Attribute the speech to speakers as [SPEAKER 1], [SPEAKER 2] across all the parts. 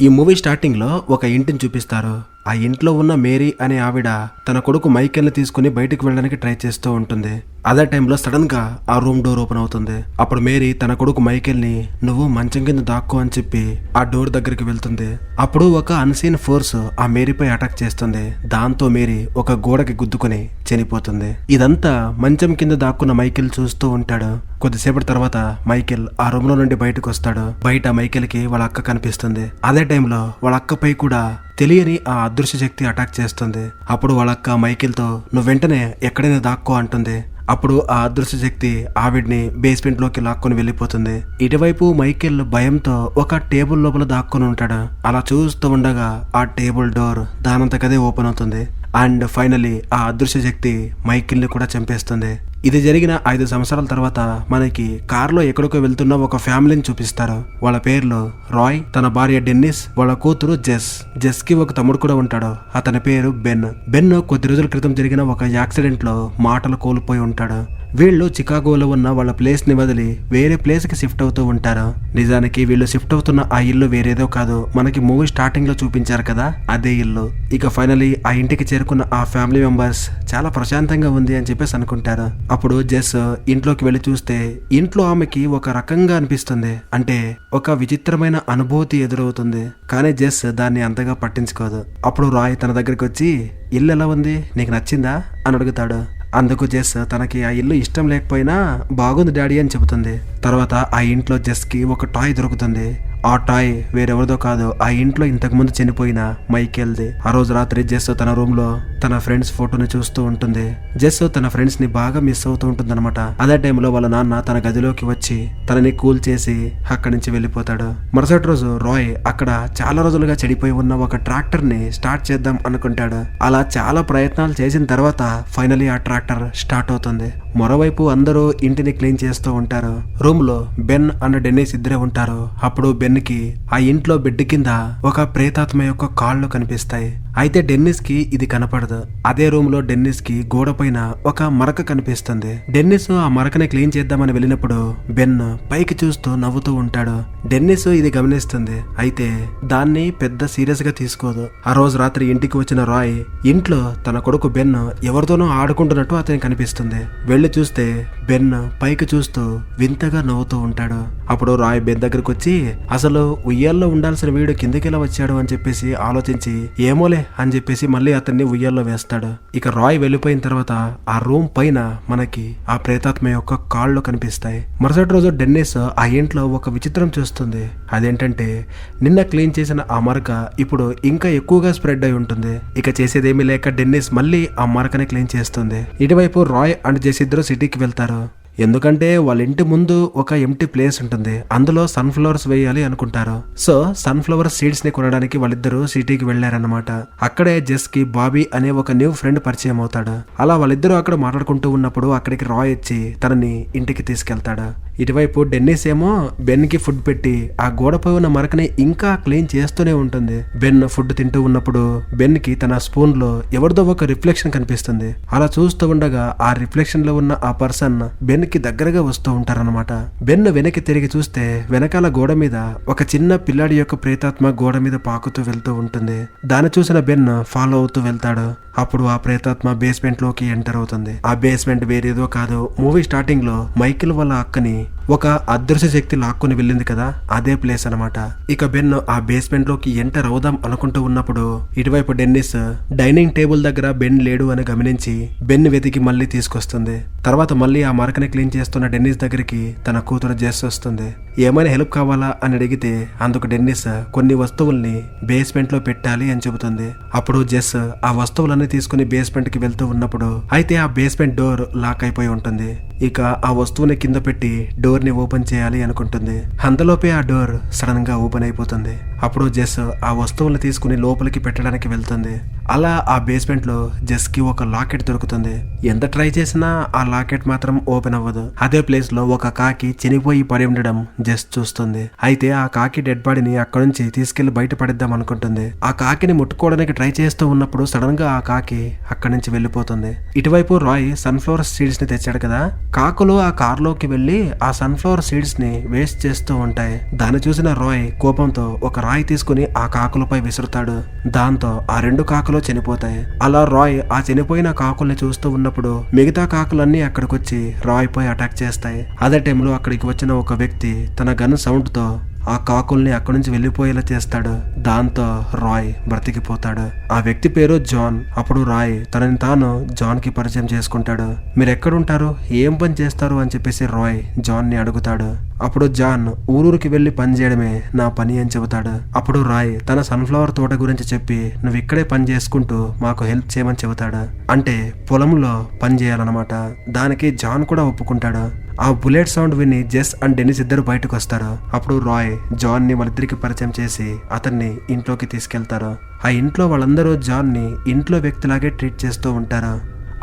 [SPEAKER 1] ఈ మూవీ స్టార్టింగ్లో ఒక ఇంటిని చూపిస్తారు. ఆ ఇంట్లో ఉన్న మేరీ అనే ఆవిడ తన కొడుకు మైకెల్ని తీసుకుని బయటకు వెళ్ళడానికి ట్రై చేస్తూ ఉంటుంది. అదే టైంలో సడన్గా ఆ రూమ్ డోర్ ఓపెన్ అవుతుంది. అప్పుడు మేరీ తన కొడుకు మైకెల్ని నువ్వు మంచం కింద దాక్కో అని చెప్పి ఆ డోర్ దగ్గరికి వెళ్తుంది. అప్పుడు ఒక అన్సీన్ ఫోర్స్ ఆ మేరీపై అటాక్ చేస్తుంది. దాంతో మేరీ ఒక గోడకి గుద్దుకొని చనిపోతుంది. ఇదంతా మంచం కింద దాక్కున్న మైకెల్ చూస్తూ ఉంటాడు. కొద్దిసేపటి తర్వాత మైకెల్ ఆ రూమ్లో నుండి బయటకు వస్తాడు. బయట మైకెల్కి వాళ్ళ అక్క కనిపిస్తుంది. అదే టైంలో వాళ్ళ అక్కపై కూడా తెలియని ఆ అదృశ్య శక్తి అటాక్ చేస్తుంది. అప్పుడు వాళ్ళక్క మైకిల్తో నువ్వు వెంటనే ఎక్కడైనా దాక్కో అంటుంది. అప్పుడు ఆ అదృశ్య శక్తి ఆవిడ్ని బేస్మెంట్లోకి లాక్కొని వెళ్ళిపోతుంది. ఇటువైపు మైకేల్ భయంతో ఒక టేబుల్ లోపల దాక్కొని ఉంటాడు. అలా చూస్తూ ఉండగా ఆ టేబుల్ డోర్ దానంతకదే ఓపెన్ అవుతుంది. అండ్ ఫైనలీ ఆ అదృశ్య శక్తి మైకిల్ని కూడా చంపేస్తుంది. ఇది జరిగిన ఐదు సంవత్సరాల తర్వాత మనకి కారులో ఎక్కడికో వెళ్తున్న ఒక ఫ్యామిలీని చూపిస్తారు. వాళ్ళ పేర్లు రాయ్ తన భార్య డెన్నిస్ వాళ్ళ కూతురు జెస్. జెస్కి ఒక తమ్ముడు కూడా ఉంటాడు. అతని పేరు బెన్. బెన్ కొద్ది రోజుల క్రితం జరిగిన ఒక యాక్సిడెంట్లో మాటలు కోల్పోయి ఉంటాడు. వీళ్ళు చికాగోలో ఉన్న వాళ్ళ ప్లేస్ని వదిలి వేరే ప్లేస్కి షిఫ్ట్ అవుతూ ఉంటారు. నిజానికి వీళ్ళు షిఫ్ట్ అవుతున్న ఆ ఇల్లు వేరేదో కాదు. మనకి మూవీ స్టార్టింగ్లో చూపించారు కదా అదే ఇల్లు. ఇక ఫైనలీ ఆ ఇంటికి చేరుకున్న ఆ ఫ్యామిలీ మెంబర్స్ చాలా ప్రశాంతంగా ఉంది అని చెప్పేసి అనుకుంటారు. అప్పుడు జెస్ ఇంట్లోకి వెళ్ళి చూస్తే ఇంట్లో ఆమెకి ఒక రకంగా అనిపిస్తుంది. అంటే ఒక విచిత్రమైన అనుభూతి ఎదురవుతుంది. కానీ జెస్ దాన్ని అంతగా పట్టించుకోదు. అప్పుడు రాయ్ తన దగ్గరికి వచ్చి ఇల్లు ఎలా ఉంది? నీకు నచ్చిందా? అని అడుగుతాడు. అందుకు జెస్ తనకి ఆ ఇల్లు ఇష్టం లేకపోయినా బాగుంది డాడీ అని చెబుతుంది. తర్వాత ఆ ఇంట్లో జెస్కి ఒక టాయ్ దొరుకుతుంది. ఆ టాయ్ వేరెవరిదో కాదు ఆ ఇంట్లో ఇంతకు ముందు చనిపోయిన మైకేల్ది. ఆ రోజు రాత్రి జెస్ తన రూమ్లో తన ఫ్రెండ్స్ ఫోటోని చూస్తూ ఉంటుంది. జెస్ తన ఫ్రెండ్స్ని బాగా మిస్ అవుతూ ఉంటుంది అనమాట అదే టైంలో వాళ్ళ నాన్న తన గదిలోకి వచ్చి తనని కూల్ చేసి అక్కడి నుంచి వెళ్ళిపోతాడు. మరుసటి రోజు రాయ్ అక్కడ చాలా రోజులుగా చెడిపోయి ఉన్న ఒక ట్రాక్టర్ని స్టార్ట్ చేద్దాం అనుకుంటాడు. అలా చాలా ప్రయత్నాలు చేసిన తర్వాత ఫైనలీ ఆ ట్రాక్టర్ స్టార్ట్ అవుతుంది. మరోవైపు అందరూ ఇంటిని క్లీన్ చేస్తూ ఉంటారు. రూమ్లో బెన్ అండ్ డెన్నిస్ ఇద్దరే ఉంటారు. అప్పుడు బెన్ డెన్కి ఆ ఇంట్లో బెడ్ కింద ఒక ప్రేతాత్మ యొక్క కాళ్ళు కనిపిస్తాయి. అయితే డెన్నిస్కి ఇది కనపడదు. అదే రూమ్లో డెన్నిస్కి గోడ పైన ఒక మరక కనిపిస్తుంది. డెన్నిస్ ఆ మరకని క్లీన్ చేద్దామని వెళ్ళినప్పుడు బెన్ పైకి చూస్తూ నవ్వుతూ ఉంటాడు. డెన్నిస్ ఇది గమనిస్తుంది. అయితే దాన్ని పెద్ద సీరియస్గా తీసుకోదు. ఆ రోజు రాత్రి ఇంటికి వచ్చిన రాయ్ ఇంట్లో తన కొడుకు బెన్ ఎవరితోనో ఆడుకుంటున్నట్టు అతనికి కనిపిస్తుంది. వెళ్ళి చూస్తే బెన్ పైకి చూస్తూ వింతగా నవ్వుతూ ఉంటాడు. అప్పుడు రాయ్ బెన్ దగ్గరకు వచ్చి అసలు ఉయ్యాల్లో ఉండాల్సిన వీడు కిందకి ఎలా వచ్చాడు అని చెప్పేసి ఆలోచించి ఏమోలే అని చెప్పేసి మళ్ళీ అతన్ని ఉయ్యాల్లో వేస్తాడు. ఇక రాయ్ వెళ్ళిపోయిన తర్వాత ఆ రూమ్ పైన మనకి ఆ ప్రేతాత్మ యొక్క కాళ్ళు కనిపిస్తాయి. మరుసటి రోజు డెన్నిస్ ఆ ఇంట్లో ఒక విచిత్రం చూస్తుంది. అదేంటంటే నిన్న క్లీన్ చేసిన ఆ మరక ఇప్పుడు ఇంకా ఎక్కువగా స్ప్రెడ్ అయి ఉంటుంది. ఇక చేసేదేమీ లేక డెన్నిస్ మళ్ళీ ఆ మరకని క్లీన్ చేస్తుంది. ఇటువైపు రాయ్ అండ్ జెస్ ఇద్దరు సిటీకి వెళ్తారు. ఎందుకంటే వాళ్ళ ఇంటి ముందు ఒక ఎంటీ ప్లేస్ ఉంటుంది. అందులో సన్ఫ్లవర్స్ వేయాలి అనుకుంటారు. సో సన్ఫ్లవర్ సీడ్స్ని కొనడానికి వాళ్ళిద్దరూ సిటీకి వెళ్ళారన్నమాట అక్కడే జెస్కి బాబీ అనే ఒక న్యూ ఫ్రెండ్ పరిచయం అవుతాడు. అలా వాళ్ళిద్దరూ అక్కడ మాట్లాడుకుంటూ ఉన్నప్పుడు అక్కడికి రాయ్ వచ్చి తనని ఇంటికి తీసుకెళ్తాడు. ఇటువైపు డెన్నిస్ ఏమో బెన్కి ఫుడ్ పెట్టి ఆ గోడపై ఉన్న మరకని ఇంకా క్లీన్ చేస్తూనే ఉంటుంది. బెన్ ఫుడ్ తింటూ ఉన్నప్పుడు బెన్కి తన స్పూన్లో ఎవరిదో ఒక రిఫ్లెక్షన్ కనిపిస్తుంది. అలా చూస్తూ ఉండగా ఆ రిఫ్లెక్షన్లో ఉన్న ఆ పర్సన్ బెన్కి దగ్గరగా వస్తూ ఉంటారనమాట బెన్ వెనక్కి తిరిగి చూస్తే వెనకాల గోడ మీద ఒక చిన్న పిల్లాడి యొక్క ప్రేతాత్మ గోడ మీద పాకుతూ వెళ్తూ ఉంటుంది. దాన్ని చూసిన బెన్ ఫాలో అవుతూ వెళ్తాడు. అప్పుడు ఆ ప్రేతాత్మ బేస్మెంట్లోకి ఎంటర్ అవుతుంది. ఆ బేస్మెంట్ వేరేదో కాదు. మూవీ స్టార్టింగ్లో మైకిల్ వాళ్ళ అక్కని ఒక అదృశ్య శక్తి లాక్కొని వెళ్ళింది కదా అదే ప్లేస్ అనమాట ఇక బెన్ ఆ బేస్మెంట్లోకి ఎంటర్ అవుదాం అనుకుంటూ ఉన్నప్పుడు ఇటువైపు డెన్నిస్ డైనింగ్ టేబుల్ దగ్గర బెన్ లేడు అని గమనించి బెన్ వెతికి మళ్ళీ తీసుకొస్తుంది. తర్వాత మళ్ళీ ఆ మరకని క్లీన్ చేస్తున్న డెన్నిస్ దగ్గరికి తన కూతురు జెస్ వస్తుంది ఏమైనా హెల్ప్ కావాలా అని అడిగితే అందుకు డెన్నిస్ కొన్ని వస్తువుల్ని బేస్మెంట్లో పెట్టాలి అని చెబుతుంది. అప్పుడు జెస్ ఆ వస్తువులన్నీ తీసుకుని బేస్మెంట్కి వెళ్తూ ఉన్నప్పుడు అయితే ఆ బేస్మెంట్ డోర్ లాక్ అయిపోయి ఉంటుంది. ఇక ఆ వస్తువుని కింద పెట్టి డోర్ని ఓపెన్ చేయాలి అనుకుంటుంది. అంతలోపే ఆ డోర్ సడన్గా ఓపెన్ అయిపోతుంది. అప్పుడు జెస్ ఆ వస్తువులను తీసుకుని లోపలికి పెట్టడానికి వెళ్తుంది. అలా ఆ బేస్మెంట్లో జెస్కి జెస్కి ఒక లాకెట్ దొరుకుతుంది. ఎంత ట్రై చేసినా ఆ లాకెట్ మాత్రం ఓపెన్ అవ్వదు. అదే ప్లేస్లో ఒక కాకి చనిపోయి పడి ఉండడం జస్ట్ చూస్తుంది. అయితే ఆ కాకి డెడ్ బాడీని అక్కడి నుంచి తీసుకెళ్ళి బయట పడిద్దాం అనుకుంటుంది. ఆ కాకిని ముట్టుకోవడానికి ట్రై చేస్తూ ఉన్నప్పుడు సడన్గా ఆ కాకి అక్కడి నుంచి వెళ్ళిపోతుంది. ఇటువైపు రాయ్ సన్ఫ్లవర్ సీడ్స్ని తెచ్చాడు కదా? కాకులు ఆ కారులోకి వెళ్ళి ఆ సన్ఫ్లవర్ సీడ్స్ని వేస్ట్ చేస్తూ ఉంటాయి. దాన్ని చూసిన రాయ్ కోపంతో ఒక రాయి తీసుకుని ఆ కాకులపై విసురుతాడు. దాంతో ఆ రెండు కాకులు చనిపోతాయి. అలా రాయ్ ఆ చనిపోయిన కాకుల్ని చూస్తూ ఉన్నప్పుడు మిగతా కాకులన్నీ అక్కడికి వచ్చి రాయ్ పై అటాక్ చేస్తాయి. అదే టైంలో అక్కడికి వచ్చిన ఒక వ్యక్తి తన గన్ సౌండ్తో ఆ కాకుల్ని అక్కడి నుంచి వెళ్ళిపోయేలా చేస్తాడు. దాంతో రాయ్ బ్రతికిపోతాడు. ఆ వ్యక్తి పేరు జాన్. అప్పుడు రాయ్ తనని తాను జాన్కి పరిచయం చేసుకుంటాడు. మీరు ఎక్కడుంటారు ఏం పని చేస్తారు? అని చెప్పేసి రాయ్ జాన్ని అడుగుతాడు. అప్పుడు జాన్ ఊరూరికి వెళ్ళి పని చేయడమే నా పని అని చెబుతాడు. అప్పుడు రాయ్ తన సన్ఫ్లవర్ తోట గురించి చెప్పి నువ్వు ఇక్కడే పని చేసుకుంటూ మాకు హెల్ప్ చేయమని చెబుతాడు. అంటే పొలంలో పని చేయాలన్నమాట. దానికి జాన్ కూడా ఒప్పుకుంటాడు. ఆ బుల్లెట్ సౌండ్ విని జెస్ అండ్ డెనిస్ ఇద్దరు బయటకు వస్తారు. అప్పుడు రాయ్ జాన్ని వాళ్ళిద్దరికి పరిచయం చేసి అతన్ని ఇంట్లోకి తీసుకెళ్తారు. ఆ ఇంట్లో వాళ్ళందరూ జాన్ని ఇంట్లో వ్యక్తిలాగే ట్రీట్ చేస్తూ ఉంటారు.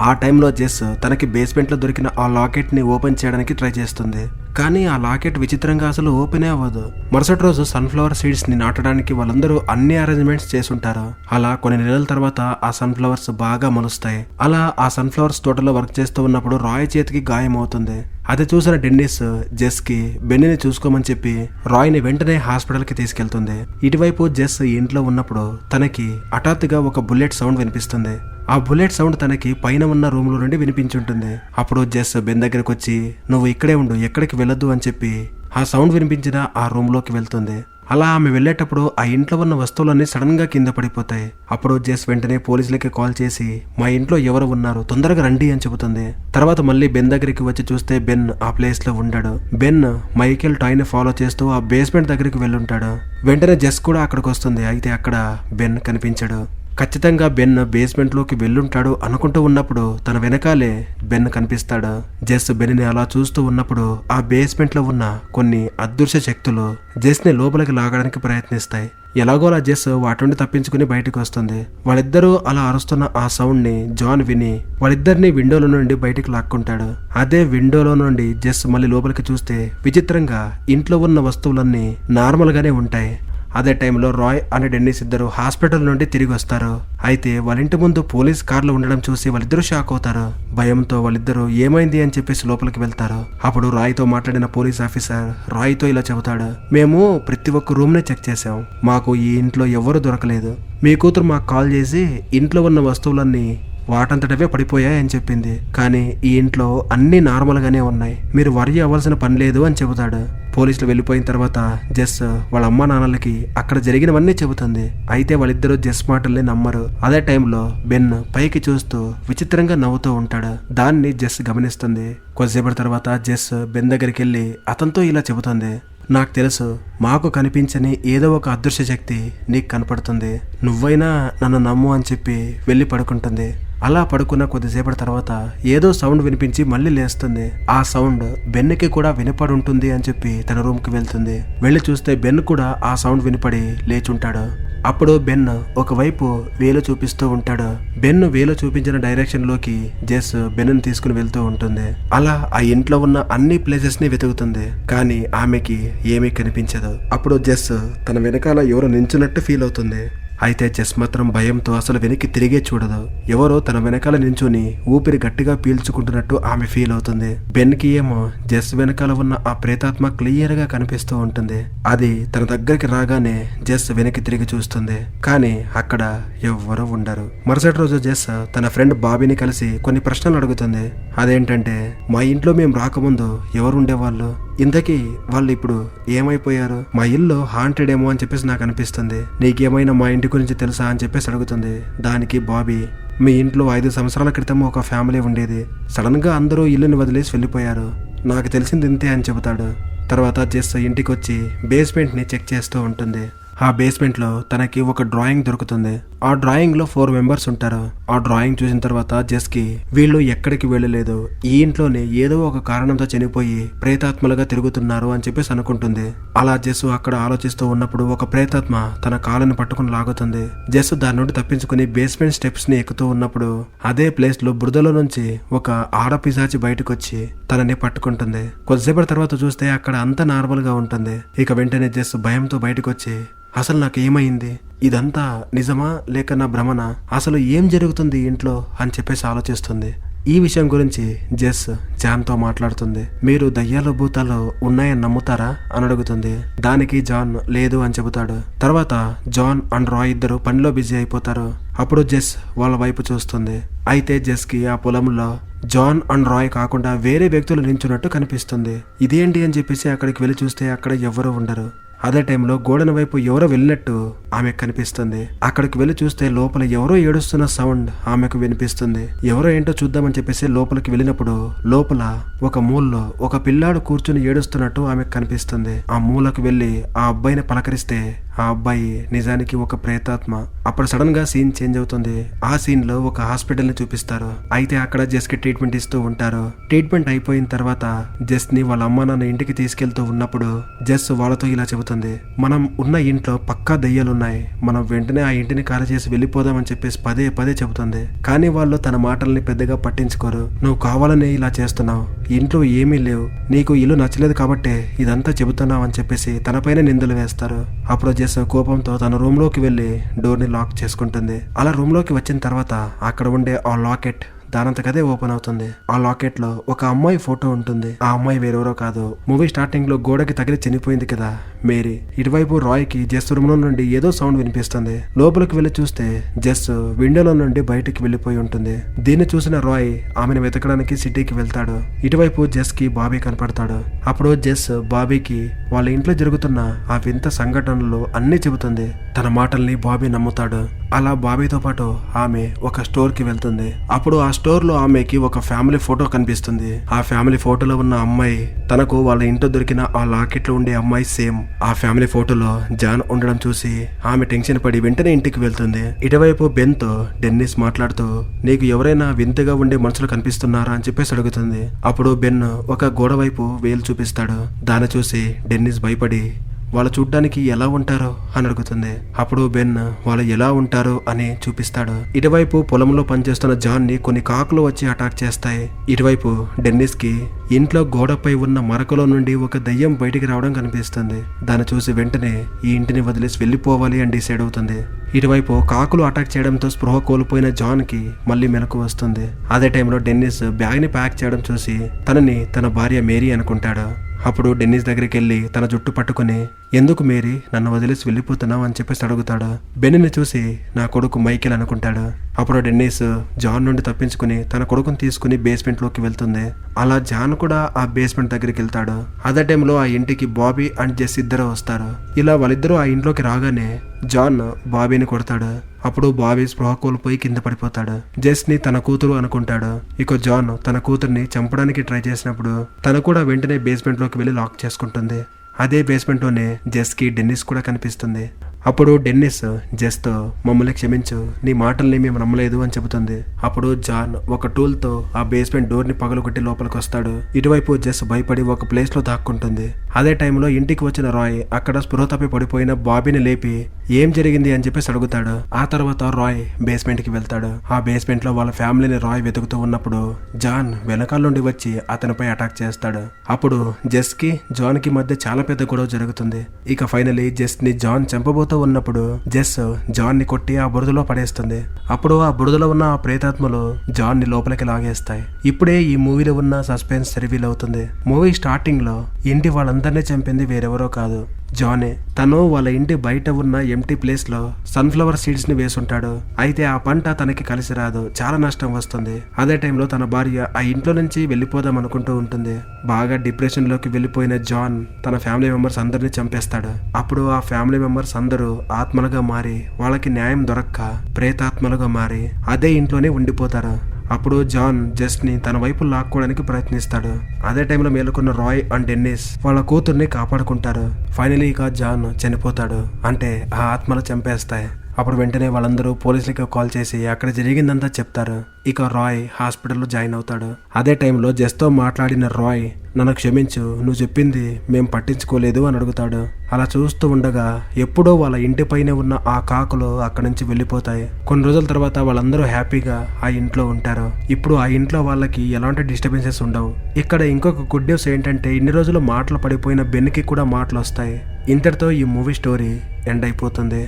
[SPEAKER 1] ఆ టైంలో జెస్ తనకి బేస్మెంట్లో దొరికిన ఆ లాకెట్ని ఓపెన్ చేయడానికి ట్రై చేస్తుంది. కానీ ఆ లాకెట్ విచిత్రంగా అసలు ఓపెనే అవ్వదు. మరుసటి రోజు సన్ఫ్లవర్ సీడ్స్ని నాటడానికి వాళ్ళందరూ అన్ని అరేంజ్మెంట్స్ చేసుంటారు అలా కొన్ని నెలల తర్వాత ఆ సన్ఫ్లవర్స్ బాగా మలుస్తాయి. అలా ఆ సన్ఫ్లవర్స్ తోటలో వర్క్ చేస్తూ ఉన్నప్పుడు రాయ్ చేతికి గాయం అవుతుంది అది చూసిన డెన్నిస్ జెస్కి బెన్నీని చూసుకోమని చెప్పి రాయ్ని వెంటనే హాస్పిటల్కి తీసుకెళ్తుంది. ఇటువైపు జెస్ ఇంట్లో ఉన్నప్పుడు తనకి హఠాత్తుగా ఒక బుల్లెట్ సౌండ్ వినిపిస్తుంది. ఆ బుల్లెట్ సౌండ్ తనకి పైన ఉన్న రూమ్లో నుండి వినిపించుంటుంది. అప్పుడు జెస్ బెన్ దగ్గరకు వచ్చి నువ్వు ఇక్కడే ఉండు ఎక్కడికి వెళ్ళొద్దు అని చెప్పి ఆ సౌండ్ వినిపించిన ఆ రూమ్లోకి వెళ్తుంది. అలా ఆమె వెళ్ళేటప్పుడు ఆ ఇంట్లో ఉన్న వస్తువులన్నీ సడన్గా కింద పడిపోతాయి. అప్పుడు జెస్ వెంటనే పోలీసులకి కాల్ చేసి మా ఇంట్లో ఎవరు ఉన్నారు? తొందరగా రండి అని చెబుతుంది. తర్వాత మళ్ళీ బెన్ దగ్గరికి వచ్చి చూస్తే బెన్ ఆ ప్లేస్లో ఉండడు. బెన్ మైకేల్ టాయ్ని ఫాలో చేస్తూ ఆ బేస్మెంట్ దగ్గరికి వెళ్ళుంటాడు. వెంటనే జెస్ కూడా అక్కడికి వస్తుంది అయితే అక్కడ బెన్ కనిపించడు. ఖచ్చితంగా బెన్ బేస్మెంట్లోకి వెళ్ళుంటాడు అనుకుంటూ ఉన్నప్పుడు తన వెనకాలే బెన్ కనిపిస్తాడు. జెస్ బెన్ని అలా చూస్తూ ఉన్నప్పుడు ఆ బేస్మెంట్లో ఉన్న కొన్ని అదృశ్య శక్తులు జెస్ని లోపలికి లాగడానికి ప్రయత్నిస్తాయి. ఎలాగోలా జెస్ వాటి నుండి తప్పించుకుని బయటకు వస్తుంది. వాళ్ళిద్దరూ అలా అరుస్తున్న ఆ సౌండ్ని జాన్ విని వాళ్ళిద్దరిని విండోలో నుండి బయటకు లాక్కుంటాడు. అదే విండోలో నుండి జెస్ మళ్ళీ లోపలికి చూస్తే విచిత్రంగా ఇంట్లో ఉన్న వస్తువులన్నీ నార్మల్ గానే ఉంటాయి. అదే టైంలో రాయ్ అండ్ డెన్నిస్ ఇద్దరు హాస్పిటల్ నుండి తిరిగి వస్తారు. అయితే వాళ్ళ ఇంటి ముందు పోలీస్ కార్లు ఉండడం చూసి వాళ్ళిద్దరూ షాక్ అవుతారు. భయంతో వాళ్ళిద్దరూ ఏమైంది అని చెప్పేసి లోపలికి వెళ్తారు. అప్పుడు రాయ్తో మాట్లాడిన పోలీస్ ఆఫీసర్ రాయ్తో ఇలా చెబుతాడు. మేము ప్రతి ఒక్క రూమ్నే చెక్ చేసాం మాకు ఈ ఇంట్లో ఎవరు దొరకలేదు. మీ కూతురు మాకు కాల్ చేసి ఇంట్లో ఉన్న వస్తువులన్నీ వాటంతటవే పడిపోయాయని చెప్పింది. కానీ ఈ ఇంట్లో అన్ని నార్మల్గానే ఉన్నాయి. మీరు వరి అవ్వాల్సిన పని లేదు అని చెబుతాడు. పోలీసులు వెళ్ళిపోయిన తర్వాత జెస్ వాళ్ళ అమ్మా నాన్నలకి అక్కడ జరిగినవన్నీ చెబుతుంది. అయితే వాళ్ళిద్దరూ జెస్ మాటల్ని నమ్మరు. అదే టైంలో బెన్ పైకి చూస్తూ విచిత్రంగా నవ్వుతూ ఉంటాడు. దాన్ని జెస్ గమనిస్తుంది. కొద్దిసేపటి తర్వాత జెస్ బెన్ దగ్గరికి వెళ్ళి అతనితో ఇలా చెబుతుంది. నాకు తెలుసు మాకు కనిపించని ఏదో ఒక అదృశ్య శక్తి నీకు కనపడుతుంది. నువ్వైనా నన్ను నమ్ము అని చెప్పి వెళ్ళి పడుకుంటుంది. అలా పడుకున్న కొద్దిసేపటి తర్వాత ఏదో సౌండ్ వినిపించి మళ్ళీ లేస్తుంది. ఆ సౌండ్ బెన్కి కూడా వినపడి ఉంటుంది అని చెప్పి తన రూమ్కి వెళ్తుంది. వెళ్ళి చూస్తే బెన్ కూడా ఆ సౌండ్ వినపడి లేచుంటాడు. అప్పుడు బెన్ ఒకవైపు వేలు చూపిస్తూ ఉంటాడు. బెన్ వేలు చూపించిన డైరెక్షన్లోకి జెస్ బెన్ను తీసుకుని వెళ్తూ ఉంటుంది. అలా ఆ ఇంట్లో ఉన్న అన్ని ప్లేసెస్ని వెతుకుతుంది. కానీ ఆమెకి ఏమీ కనిపించదు. అప్పుడు జెస్ తన వెనకాల ఎవరో నించున్నట్టు ఫీల్ అవుతుంది. అయితే జస్ మాత్రం భయంతో అసలు వెనక్కి తిరిగే చూడదు. ఎవరో తన వెనకాల నించుని ఊపిరి గట్టిగా పీల్చుకుంటున్నట్టు ఆమె ఫీల్ అవుతుంది. బెన్కి ఏమో జెస్ వెనకాల ఉన్న ఆ ప్రేతాత్మ క్లియర్గా కనిపిస్తూ ఉంటుంది. అది తన దగ్గరికి రాగానే జెస్ వెనక్కి తిరిగి చూస్తుంది. కానీ అక్కడ ఎవ్వరూ ఉండరు. మరుసటి రోజు జెస్ తన ఫ్రెండ్ బాబీని కలిసి కొన్ని ప్రశ్నలు అడుగుతుంది. అదేంటంటే మా ఇంట్లో మేము రాకముందు ఎవరు ఉండేవాళ్ళు ఇంతకీ వాళ్ళు ఇప్పుడు ఏమైపోయారు? మా ఇల్లు హాంటెడ్ ఏమో అని చెప్పేసి నాకు అనిపిస్తుంది. నీకేమైనా మా ఇంటి గురించి తెలుసా అని చెప్పేసి అడుగుతుంది. దానికి బాబీ మీ ఇంట్లో ఐదు సంవత్సరాల క్రితం ఒక ఫ్యామిలీ ఉండేది. సడన్గా అందరూ ఇల్లుని వదిలేసి వెళ్ళిపోయారు. నాకు తెలిసింది ఇంతే అని చెబుతాడు. తర్వాత జెస్ ఇంటికి వచ్చి బేస్మెంట్ని చెక్ చేస్తూ ఉంటుంది. ఆ బేస్మెంట్లో తనకి ఒక డ్రాయింగ్ దొరుకుతుంది. ఆ డ్రాయింగ్లో ఫోర్ మెంబర్స్ ఉంటారు. ఆ డ్రాయింగ్ చూసిన తర్వాత జస్కి వీళ్ళు ఎక్కడికి వెళ్ళలేదు. ఈ ఇంట్లోనే ఏదో ఒక కారణంతో చనిపోయి ప్రేతాత్మలుగా తిరుగుతున్నారు అని చెప్పేసి అనుకుంటుంది. అలా జస్సు అక్కడ ఆలోచిస్తూ ఉన్నప్పుడు ఒక ప్రేతాత్మ తన కాళ్ళని పట్టుకుని లాగుతుంది. జస్సు దాని నుండి తప్పించుకుని బేస్మెంట్ స్టెప్స్ని ఎక్కుతూ ఉన్నప్పుడు అదే ప్లేస్లో బురదలో నుంచి ఒక ఆడపిజాచి బయటకు వచ్చి తనని పట్టుకుంటుంది. కొద్దిసేపటి తర్వాత చూస్తే అక్కడ అంతా నార్మల్గా ఉంటుంది. ఇక వెంటనే జస్సు భయంతో బయటకు వచ్చి అసలు నాకు ఏమైంది ఇదంతా నిజమా లేక నా భ్రమణ అసలు ఏం జరుగుతుంది ఇంట్లో? అని చెప్పేసి ఆలోచిస్తుంది. ఈ విషయం గురించి జెస్ జాన్తో మాట్లాడుతుంది. మీరు దయ్యాలు భూతాలు ఉన్నాయని నమ్ముతారా? అని అడుగుతుంది. దానికి జాన్ లేదు అని చెబుతాడు. తర్వాత జాన్ అండ్ రాయ్ ఇద్దరు పనిలో బిజీ అయిపోతారు. అప్పుడు జెస్ వాళ్ళ వైపు చూస్తుంది. అయితే జెస్కి ఆ పొలంలో జాన్ అండ్ రాయ్ కాకుండా వేరే వ్యక్తులు నించున్నట్టు కనిపిస్తుంది. ఇదేంటి అని చెప్పేసి అక్కడికి వెళ్ళి చూస్తే అక్కడ ఎవరూ ఉండరు. అదే టైంలో గోడన వైపు ఎవరో వెళ్ళినట్టు ఆమెకు కనిపిస్తుంది. అక్కడికి వెళ్ళి చూస్తే లోపల ఎవరో ఏడుస్తున్న సౌండ్ ఆమెకు వినిపిస్తుంది. ఎవరో ఏంటో చూద్దామని చెప్పేసి లోపలికి వెళ్ళినప్పుడు లోపల ఒక మూలలో ఒక పిల్లాడు కూర్చుని ఏడుస్తున్నట్టు ఆమెకు కనిపిస్తుంది. ఆ మూలకు వెళ్ళి ఆ అబ్బాయిని పలకరిస్తే ఆ అబ్బాయి నిజానికి ఒక ప్రేతాత్మ. అప్పుడు సడన్గా సీన్ చేంజ్ అవుతుంది. ఆ సీన్లో ఒక హాస్పిటల్ని చూపిస్తారు. అయితే అక్కడ జస్కి ట్రీట్మెంట్ ఇస్తూ ఉంటారు. ట్రీట్మెంట్ అయిపోయిన తర్వాత జస్ని వాళ్ళ అమ్మ నాన్న ఇంటికి తీసుకెళ్తూ ఉన్నప్పుడు జస్ వాళ్ళతో ఇలా చెబుతుంది. మనం ఉన్న ఇంట్లో పక్కా దయ్యాలున్నాయి మనం వెంటనే ఆ ఇంటిని ఖాళీ చేసి వెళ్ళిపోదామని చెప్పేసి పదే పదే చెబుతుంది. కానీ వాళ్ళు తన మాటల్ని పెద్దగా పట్టించుకోరు. నువ్వు కావాలని ఇలా చేస్తున్నావు. ఇంట్లో ఏమీ లేవు. నీకు ఇల్లు నచ్చలేదు కాబట్టే ఇదంతా చెబుతున్నావు అని చెప్పేసి తనపైన నిందలు వేస్తారు. అప్పుడు చేసిన కోపంతో తన రూమ్లోకి డోర్ని లాక్ చేసుకుంటుంది. అలా రూమ్లోకి వచ్చిన తర్వాత అక్కడ ఉండే ఆ లాకెట్ దానంతకదే ఓపెన్ అవుతుంది. ఆ లాకెట్లో ఒక అమ్మాయి ఫోటో ఉంటుంది. ఆ అమ్మాయి వేరెవరో కాదు. మూవీ స్టార్టింగ్లో గోడకి తగిలి చనిపోయింది కదా. మేరీ ఇటువైపు రాయ్కి జస్ రూమ్ నుండి ఏదో సౌండ్ వినిపిస్తుంది. లోపలికి వెళ్ళి చూస్తే జస్ విండోలో నుండి బయటికి వెళ్ళిపోయి ఉంటుంది. దీన్ని చూసిన రాయ్ ఆమెను వెతకడానికి సిటీకి వెళ్తాడు. ఇటువైపు జస్కి బాబీ కనపడతాడు. అప్పుడు జస్ బాబీకి వాళ్ళ ఇంట్లో జరుగుతున్న ఆ వింత సంఘటనలు అన్ని చెబుతుంది. తన మాటల్ని బాబీ నమ్ముతాడు. అలా బాబీతో పాటు ఆమె ఒక స్టోర్కి వెళ్తుంది. అప్పుడు ఆ స్టోర్లో ఆమెకి ఒక ఫ్యామిలీ ఫోటో కనిపిస్తుంది. ఆ ఫ్యామిలీ ఫోటోలో ఉన్న అమ్మాయి తనకు వాళ్ళ ఇంట్లో దొరికిన ఆ లాకెట్లో ఉండే అమ్మాయి సేమ్. ఆ ఫ్యామిలీ ఫోటోలో జాన్ ఉండడం చూసి ఆమె టెన్షన్ పడి వెంటనే ఇంటికి వెళ్తుంది. ఇటువైపు బెన్తో డెన్నిస్ మాట్లాడుతూ నీకు ఎవరైనా వింతగా ఉండే మనుషులు కనిపిస్తున్నారా? అని చెప్పేసి అడుగుతుంది. అప్పుడు బెన్ ఒక గోడ వైపు వేలు చూపిస్తాడు. దాన్ని చూసి డెన్నిస్ భయపడి వాళ్ళు చూడ్డానికి ఎలా ఉంటారో అని అడుగుతుంది. అప్పుడు బెన్ వాళ్ళు ఎలా ఉంటారో అని చూపిస్తాడు. ఇటువైపు పొలంలో పనిచేస్తున్న జాన్ని కొన్ని కాకులు వచ్చి అటాక్ చేస్తాయి. ఇటువైపు డెన్నిస్కి ఇంట్లో గోడపై ఉన్న మరకలో నుండి ఒక దయ్యం బయటికి రావడం కనిపిస్తుంది. దాన్ని చూసి వెంటనే ఈ ఇంటిని వదిలేసి వెళ్ళిపోవాలి అని డిసైడ్ అవుతుంది. ఇటువైపు కాకులు అటాక్ చేయడంతో స్పృహ కోల్పోయిన జాన్కి మళ్ళీ మెలకు వస్తుంది. అదే టైంలో డెన్నిస్ బ్యాగ్ని ప్యాక్ చేయడం చూసి తనని తన భార్య మేరీ అనుకుంటాడు. అప్పుడు డెన్నిస్ దగ్గరికి వెళ్ళి తన జుట్టు పట్టుకుని ఎందుకు మేరీ? నన్ను వదిలేసి వెళ్ళిపోతున్నావు అని చెప్పేసి అడుగుతాడు. బెన్నిని చూసి నా కొడుకు మైకేల్ అనుకుంటాడు. అప్పుడు డెన్నీస్ జాన్ నుండి తప్పించుకుని తన కొడుకుని తీసుకుని బేస్మెంట్లోకి వెళ్తుంది. అలా జాన్ కూడా ఆ బేస్మెంట్ దగ్గరికి వెళ్తాడు. అదే టైంలో ఆ ఇంటికి బాబీ అండ్ జెస్ ఇద్దరు వస్తారు. ఇలా వాళ్ళిద్దరూ ఆ ఇంట్లోకి రాగానే జాన్ బాబీని కొడతాడు. అప్పుడు బాబీ స్పృహ కోల్పోయి కింద పడిపోతాడు. జెస్ని తన కూతురు అనుకుంటాడు. ఇక జాన్ తన కూతుర్ని చంపడానికి ట్రై చేసినప్పుడు తను కూడా వెంటనే బేస్మెంట్లోకి వెళ్ళి లాక్ చేసుకుంటుంది. అదే బేస్మెంట్ జెస్కి జెస్కి డెన్నిస్ కూడా కనిపిస్తుంది. అప్పుడు డెన్నిస్ జస్ట్ మమ్మల్ని క్షమించు నీ మాటల్ని మేము నమ్మలేదు అని చెబుతుంది. అప్పుడు జాన్ ఒక టూల్తో ఆ బేస్మెంట్ డోర్ని పగలగొట్టి లోపలికి వస్తాడు ఇటువైపు జెస్ భయపడి ఒక ప్లేస్లో దాక్కుంటుంది. అదే టైంలో ఇంటికి వచ్చిన రాయ్ అక్కడ స్పృహ తప్పి పడిపోయిన బాబీని లేపి ఏం జరిగింది? అని చెప్పేసి అడుగుతాడు. ఆ తర్వాత రాయ్ బేస్మెంట్కి వెళ్తాడు. ఆ బేస్మెంట్లో వాళ్ళ ఫ్యామిలీని రాయ్ వెతుకుతూ ఉన్నప్పుడు జాన్ వెనకాల నుండి వచ్చి అతనిపై అటాక్ చేస్తాడు. అప్పుడు జెస్కి జాన్కి మధ్య చాలా పెద్ద గొడవ జరుగుతుంది. ఇక ఫైనలీ జెస్ని జాన్ చంపబోతూ ఉన్నప్పుడు జెస్ జాన్ని కొట్టి ఆ బురదలో పడేస్తుంది. అప్పుడు ఆ బురదలో ఉన్న ఆ ప్రేతాత్మలు జాన్ని లోపలికి లాగేస్తాయి. ఇప్పుడే ఈ మూవీలో ఉన్న సస్పెన్స్ రివీల్ అవుతుంది. మూవీ స్టార్టింగ్లో ఇంటి వాళ్ళందరినీ చంపింది వేరెవరో కాదు. జానే తను వాళ్ళ ఇంటి బయట ఉన్న ఎంటీ ప్లేస్లో సన్ఫ్లవర్ సీడ్స్ని వేసుంటాడు. అయితే ఆ పంట తనకి కలిసి రాదు చాలా నష్టం వస్తుంది. అదే టైంలో తన భార్య ఆ ఇంట్లో నుంచి వెళ్ళిపోదాం అనుకుంటూ ఉంటుంది. బాగా డిప్రెషన్లోకి వెళ్ళిపోయిన జాన్ తన ఫ్యామిలీ మెంబర్స్ అందరినీ చంపేస్తాడు. అప్పుడు ఆ ఫ్యామిలీ మెంబర్స్ అందరూ ఆత్మలుగా మారి వాళ్ళకి న్యాయం దొరక్క ప్రేతాత్మలుగా మారి అదే ఇంట్లోనే ఉండిపోతారు. అప్పుడు జాన్ జస్ట్ని తన వైపు లాక్కోవడానికి ప్రయత్నిస్తాడు. అదే టైంలో మేలుకున్న రాయ్ అండ్ డెన్నిస్ వాళ్ళ కూతుర్ని కాపాడుకుంటారు. ఫైనలీ జాన్ చనిపోతాడు. అంటే ఆ ఆత్మలు చంపేస్తాయి. అప్పుడు వెంటనే వాళ్ళందరూ పోలీసులకి కాల్ చేసి అక్కడ జరిగిందంతా చెప్తారు. ఇక రాయ్ హాస్పిటల్లో జాయిన్ అవుతాడు. అదే టైంలో జస్తో మాట్లాడిన రాయ్ నన్ను క్షమించు నువ్వు చెప్పింది మేం పట్టించుకోలేదు అని అడుగుతాడు. అలా చూస్తూ ఉండగా ఎప్పుడో వాళ్ళ ఇంటిపైనే ఉన్న ఆ కాకులు అక్కడి నుంచి వెళ్ళిపోతాయి. కొన్ని రోజుల తర్వాత వాళ్ళందరూ హ్యాపీగా ఆ ఇంట్లో ఉంటారు. ఇప్పుడు ఆ ఇంట్లో వాళ్ళకి ఎలాంటి డిస్టర్బెన్సెస్ ఉండవు. ఇక్కడ ఇంకొక గుడ్ న్యూస్ ఏంటంటే ఇన్ని రోజులు మాటలు పడిపోయిన బెన్కి కూడా మాటలు వస్తాయి. ఇంతటితో ఈ మూవీ స్టోరీ ఎండ్ అయిపోతుంది.